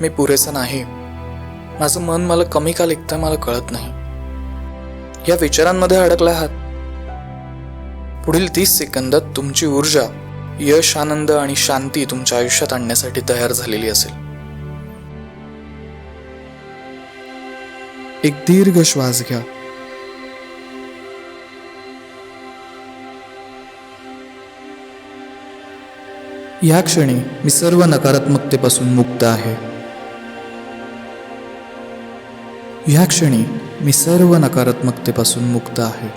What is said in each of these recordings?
मी पुरेसा नाही. माझं मन मला कमी का लिखतंय मला कळत नाही. या विचारांमध्ये अडकला आहात. पुढील तीस सेकंदात तुमची ऊर्जा यश आनंद आणि शांती तुमच्या आयुष्यात आणण्यासाठी तयार झालेली असेल. एक दीर्घ श्वास घ्या. या क्षणी मी सर्व नकारात्मकतेपासून मुक्त आहे. ह्या क्षणी मी सर्व नकारात्मकतेपासून मुक्त आहे.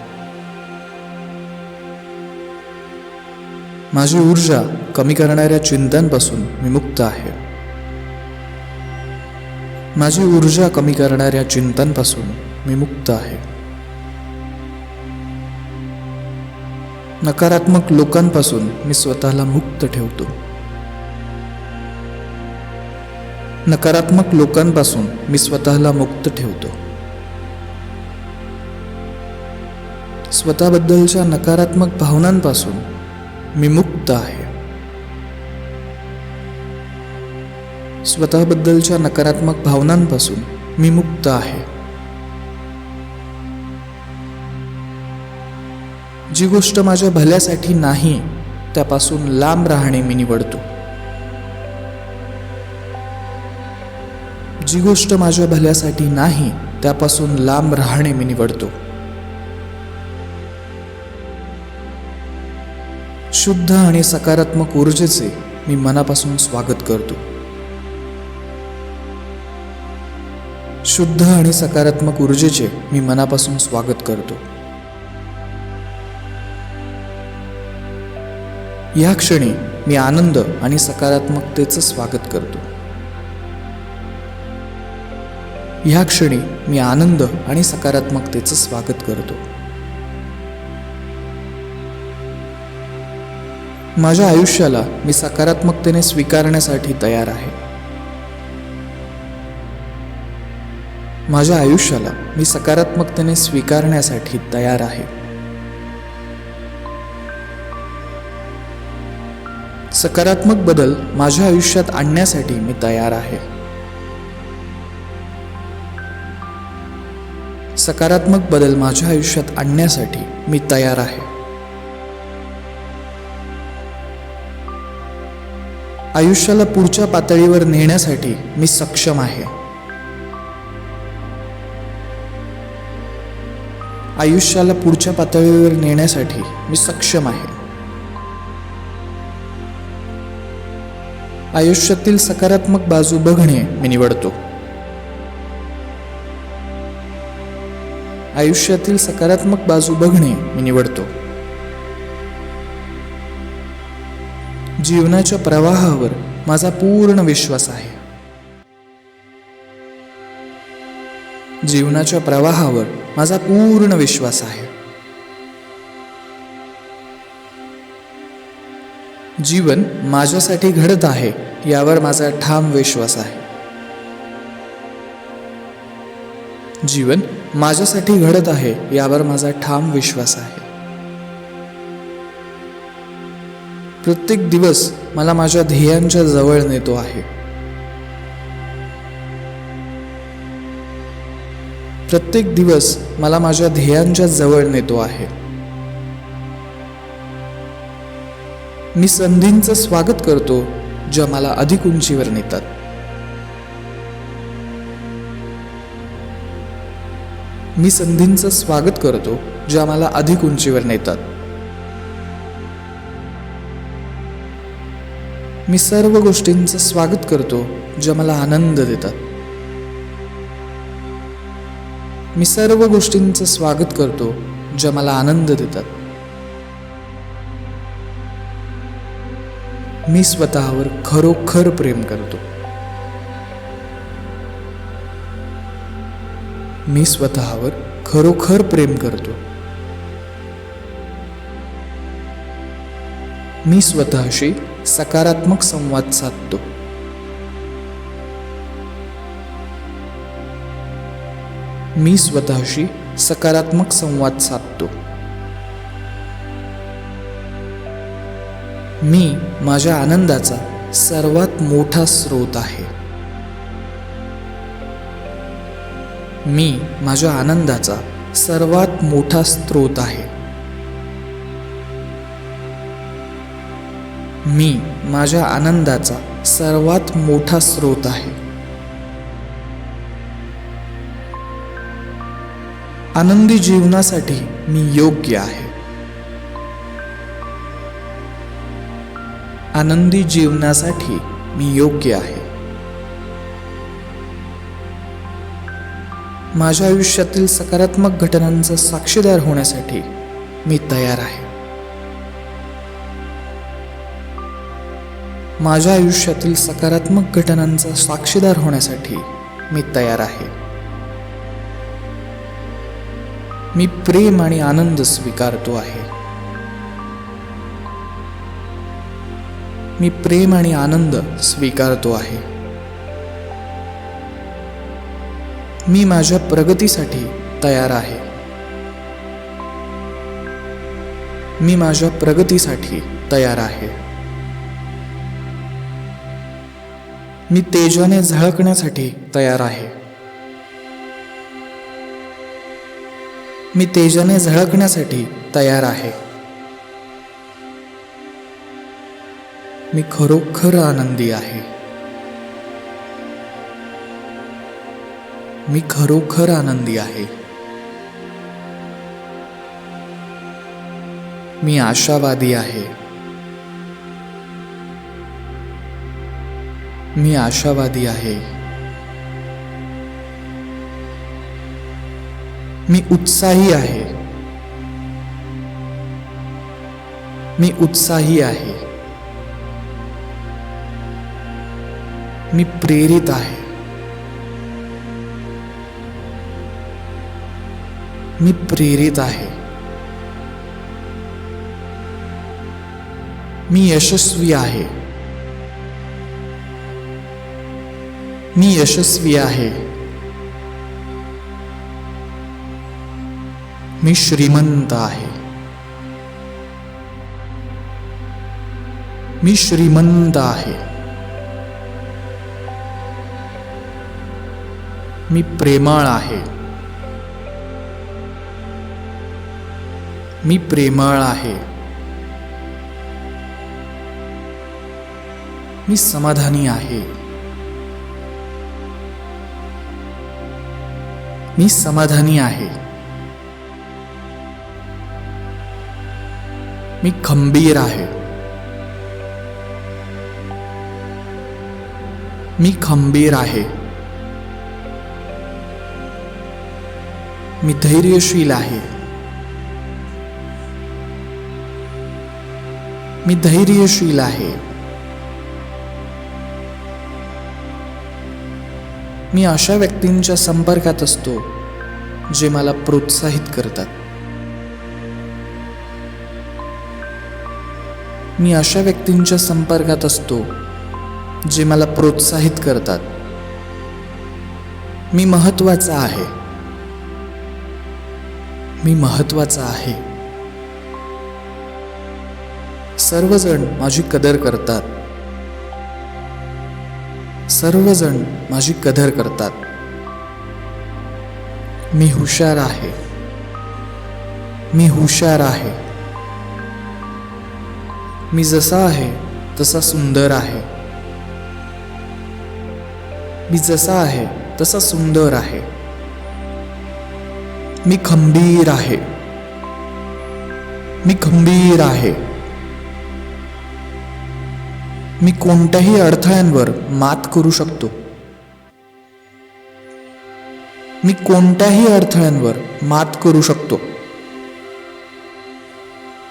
माझी ऊर्जा कमी करणाऱ्या चिंतांपासून मी मुक्त आहे. माझी ऊर्जा कमी करणाऱ्या चिंतांपासून मी मुक्त आहे. नकारात्मक लोकांपासून मी स्वतःला मुक्त ठेवतो. नकारात्मक लोकांपासून मी स्वतःला मुक्त ठेवतो. स्वतःबद्दलच्या नकारात्मक भावनांपासून मी मुक्त आहे. स्वतःबद्दलच्या नकारात्मक भावनांपासून मी मुक्त आहे. जी गोष्ट माझ्या भल्यासाठी नाही त्यापासून लांब राहणे मी निवडतो. जी गोष्ट माझ्या भल्यासाठी नाही त्यापासून लांब राहणे मी निवडतो. शुद्ध आणि सकारात्मक ऊर्जेचे मी मनापासून स्वागत करतो. शुद्ध आणि सकारात्मक ऊर्जेचे मी मनापासून स्वागत करतो. या क्षणी मी आनंद आणि सकारात्मकतेचं स्वागत करतो. ह्या क्षणी मी आनंद आणि सकारात्मकतेचं स्वागत करतो. माझ्या आयुष्याला मी सकारात्मकतेने स्वीकारण्यासाठी तयार आहे. माझ्या आयुष्याला मी सकारात्मकतेने स्वीकारण्यासाठी तयार आहे. सकारात्मक बदल माझ्या आयुष्यात आणण्यासाठी मी तयार आहे. सकारात्मक बदल माझ्या आयुष्यात आणण्यासाठी मी तयार आहे. आयुष्याला पुढच्या पातळीवर नेण्यासाठी मी सक्षम आहे. आयुष्याला पुढच्या पातळीवर नेण्यासाठी मी सक्षम आहे. आयुष्यातील सकारात्मक बाजू बघणे मी निवडतो. आयुष्यातील सकारात्मक बाजू बघणे मी निवडतो. जीवनाच्या प्रवाहावर माझा पूर्ण विश्वास आहे. जीवनाच्या प्रवाहावर माझा पूर्ण विश्वास आहे. जीवन माझ्यासाठी घडत आहे यावर माझा ठाम विश्वास आहे. जीवन माझ्यासाठी घडत आहे यावर माझा ठाम विश्वास आहे. प्रत्येक दिवस मला माझ्या ध्येयांच्या जवळ नेतो आहे. प्रत्येक दिवस मला माझ्या ध्येयांच्या जवळ नेतो आहे. मी संधींचं स्वागत करतो ज्या मला अधिक उंचीवर नेतात. मी संधींचं स्वागत करतो ज्या मला अधिक उंचीवर नेतात. मी सर्व गोष्टींचं स्वागत करतो ज्या मला आनंद देतात. मी सर्व गोष्टींचं स्वागत करतो ज्या मला आनंद देतात. मी स्वतःवर खरोखर प्रेम करतो. मी स्वतःवर खरोखर प्रेम करतो. मी स्वतःशी सकारात्मक संवाद साधतो. मी स्वतःशी सकारात्मक संवाद साधतो. मी माझ्या आनंदाचा सर्वात मोठा स्रोत आहे. मी माझ्या आनंदाचा सर्वात मोठा स्रोत आहे. मी माझ्या आनंदाचा सर्वात मोठा स्रोत आहे. आनंदी जीवनासाठी मी योग्य आहे. आनंदी जीवनासाठी मी योग्य आहे. माझ्या आयुष्यातील सकारात्मक घटनांचा साक्षीदार होण्यासाठी मी तयार आहे. माझ्या आयुष्यातील सकारात्मक घटनांचा साक्षीदार होण्यासाठी मी तयार आहे. मी प्रेम आणि आनंद स्वीकारतो आहे. मी प्रेम आणि आनंद स्वीकारतो आहे. मी माझ्या प्रगतीसाठी तयार आहे. मी माझ्या प्रगतीसाठी तयार आहे. मी तेजाने झळकण्यासाठी तयार आहे. मी तेजाने झळकण्यासाठी तयार आहे. मी खरोखर आनंदी आहे. मी खरोखर आनंदी आहे. मी आशावादी आहे. मी आशावादी आहे. मी उत्साही आहे. मी उत्साही आहे. मी प्रेरित आहे. मी प्रेरित आहे. मी यशस्वी आहे. मी यशस्वी आहे. मी श्रीमंत आहे. मी श्रीमंत आहे. मी प्रेमळ आहे. मी प्रेमळ आहे. मी समाधानी आहे. मी समाधानी आहे. मी खंबीर आहे. मी खंबीर आहे. मी धैर्यशील आहे. मी धैर्यशील आहे. मी अशा व्यक्तींच्या संपर्कात असतो जे मला प्रोत्साहित करतात. मी अशा व्यक्तींच्या संपर्कात असतो जे मला प्रोत्साहित करतात. मी महत्त्वाचा आहे. मी महत्त्वाचा आहे. सर्वजण माझी कदर करतात. सर्वजण माझी कदर करतात. मी हुशार आहे. मी हुशार आहे. मी जसा आहे तसा सुंदर आहे. मी जसा आहे तसा सुंदर आहे. मी खंबीर आहे. मी खंबीर आहे. मी कोणत्याही अडथळ्यांवर मात करू शकतो. मी कोणत्याही अडथळ्यांवर मात करू शकतो.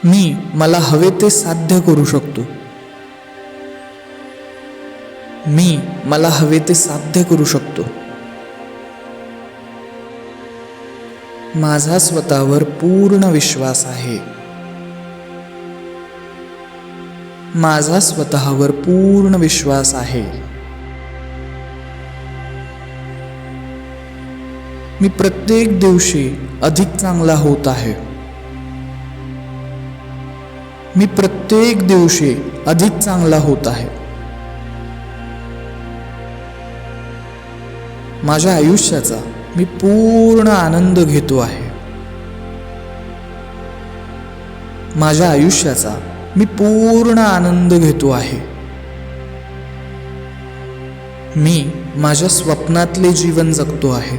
मी मला हवे ते साध्य करू शकतो. मी मला हवे ते साध्य करू शकतो. माझा स्वतःवर पूर्ण विश्वास आहे. माझा स्वतःवर पूर्ण विश्वास आहे. मी प्रत्येक दिवशी अधिक चांगला होत आहे. मी प्रत्येक दिवशी अधिक चांगला होत आहे. माझ्या आयुष्याचा मी पूर्ण आनंद घेतो आहे. माझ्या आयुष्याचा मी पूर्ण आनंद घेतो आहे. मी माझ्या स्वप्नातले जीवन जगतो आहे.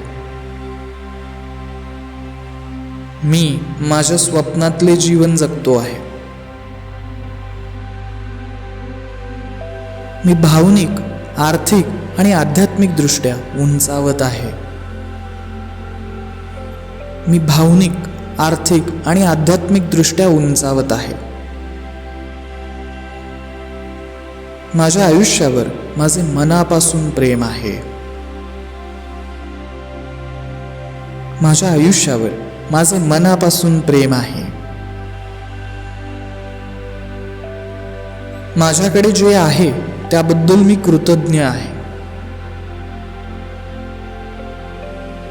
मी माझ्या स्वप्नातले जीवन जगतो आहे. मी भावनिक आर्थिक आणि आध्यात्मिक दृष्ट्या उंचावत आहे. मी भावनिक आर्थिक आणि आध्यात्मिक दृष्ट्या उंचावत आहे. माझ्या आयुष्यावर माझे मनापासून प्रेम आहे. माझ्या आयुष्यावर माझे मनापासून प्रेम आहे. माझ्याकडे जे आहे त्याबद्दल मी कृतज्ञ आहे.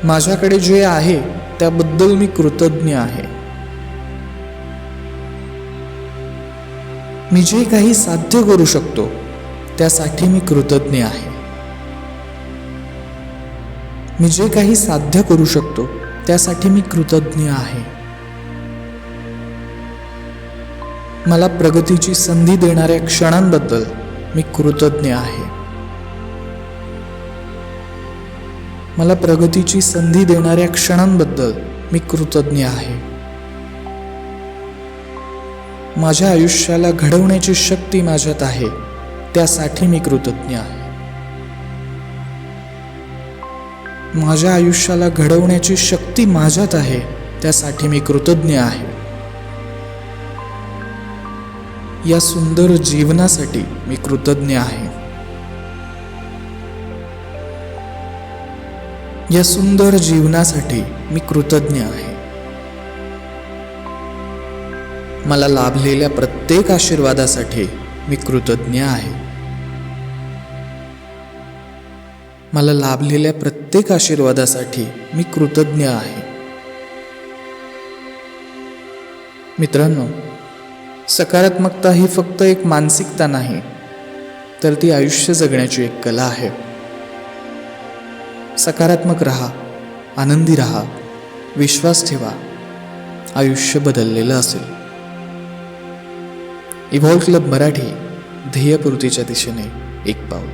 माझ्याकडे जे आहे त्याबद्दल मी कृतज्ञ आहे. मी जे काही साध्य करू शकतो त्यासाठी मी कृतज्ञ आहे. मी जे काही साध्य करू शकतो त्यासाठी मी कृतज्ञ आहे. मला प्रगतीची संधी देणाऱ्या क्षणांबद्दल मी कृतज्ञ आहे. मला प्रगतीची संधी देणाऱ्या क्षणांबद्दल मी कृतज्ञ आहे. माझ्या आयुष्याला घडवण्याची शक्ती माझ्यात आहे. त्यासाठी मी कृतज्ञ आहे. माझ्या आयुष्याला घडवण्याची शक्ती माझ्यात आहे त्यासाठी मी कृतज्ञ आहे. या सुंदर जीवनासाठी मी कृतज्ञ आहे. या सुंदर जीवनासाठी मी कृतज्ञ आहे. मला लाभलेल्या प्रत्येक आशीर्वादासाठी मी कृतज्ञ आहे. मला लाभलेल्या प्रत्येक आशीर्वादासाठी मी कृतज्ञ आहे. मित्रांनो सकारात्मकता ही फक्त एक मानसिकता नाही तर ती आयुष्य जगण्याची एक कला आहे. सकारात्मक रहा आनंदी रहा विश्वास ठेवा आयुष्य बदललेलं असेल. इव्हॉल्व क्लब मराठी ध्येयपूर्तीच्या दिशेने एक पाऊल.